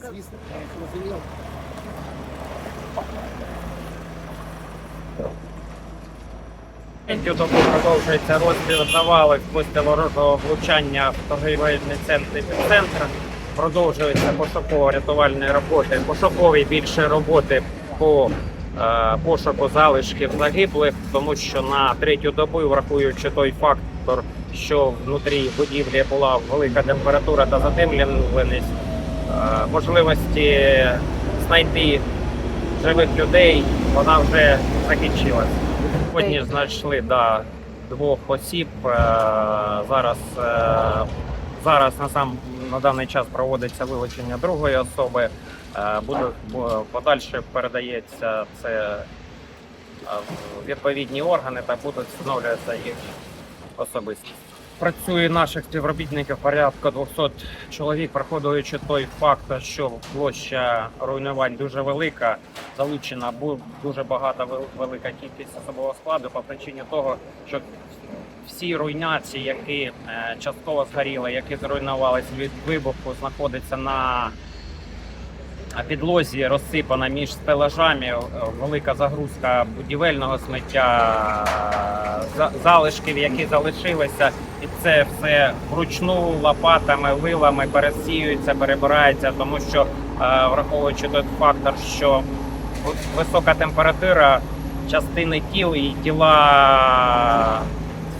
Звісно. Третю добу продовжується розстріл завалів після ворожого влучання в торгівельний центр центр. Продовжуються пошуково-рятувальні роботи, пошукові більше роботи по е, пошуку залишків загиблих, тому що на третю добу, врахуючи той фактор, що внутрі будівлі була велика температура та задимленість, можливості знайти живих людей, вона вже закінчилась. Сьогодні знайшли да, двох осіб. Е, Зараз, е, зараз на сам на даний час проводиться вилучення другої особи. Е, Буде подальше передається це е, відповідні органи та будуть встановлюватися їх особистість. Працює наших співробітників порядка 200 чоловік, враховуючи той факт, що площа руйнувань дуже велика, залучена дуже багата велика кількість особового складу по причині того, що всі руйнації, які е, частково згоріли, які зруйнувалися від вибуху, знаходяться на підлозі, розсипана між стелажами, е, велика загрузка будівельного сміття, за- залишків, які залишилися, і це все вручну лопатами, вилами пересіюється, перебирається, тому що е, враховуючи той фактор, що висока температура частини тіл і тіла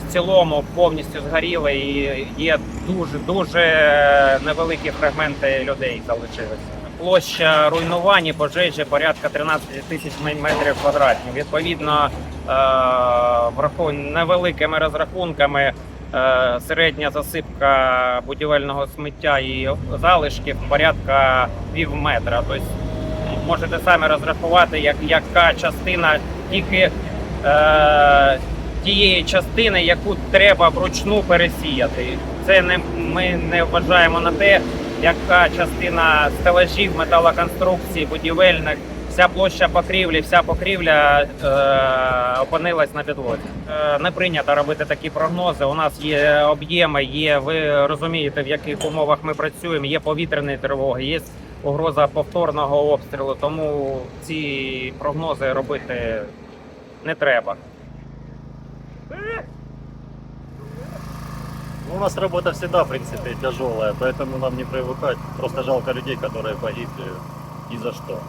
в цілому повністю згоріли, і є дуже дуже невеликі фрагменти людей залишилися. Площа руйнувань і пожежі порядка 13 тисяч метрів квадратних. Відповідно, е, невеликими розрахунками. е, Середня засипка будівельного сміття і залишків порядка пів метра. Тобто можете самі розрахувати, як, яка частина тільки е, тієї частини, яку треба вручну пересіяти. Це не ми не вважаємо на те, яка частина стелажів, металоконструкцій, будівельних. Вся площа покрівлі, вся покрівля е, опинилась на підлозі. Е, не прийнято робити такі прогнози. У нас є об'єми, є. Ви розумієте, в яких умовах ми працюємо. Є повітряні тривоги, є угроза повторного обстрілу. Тому ці прогнози робити не треба. Ну, у нас работа всегда, в принципе, тяжелая, поэтому нам не привыкать. Просто жалко людей, которые погибли ни за что.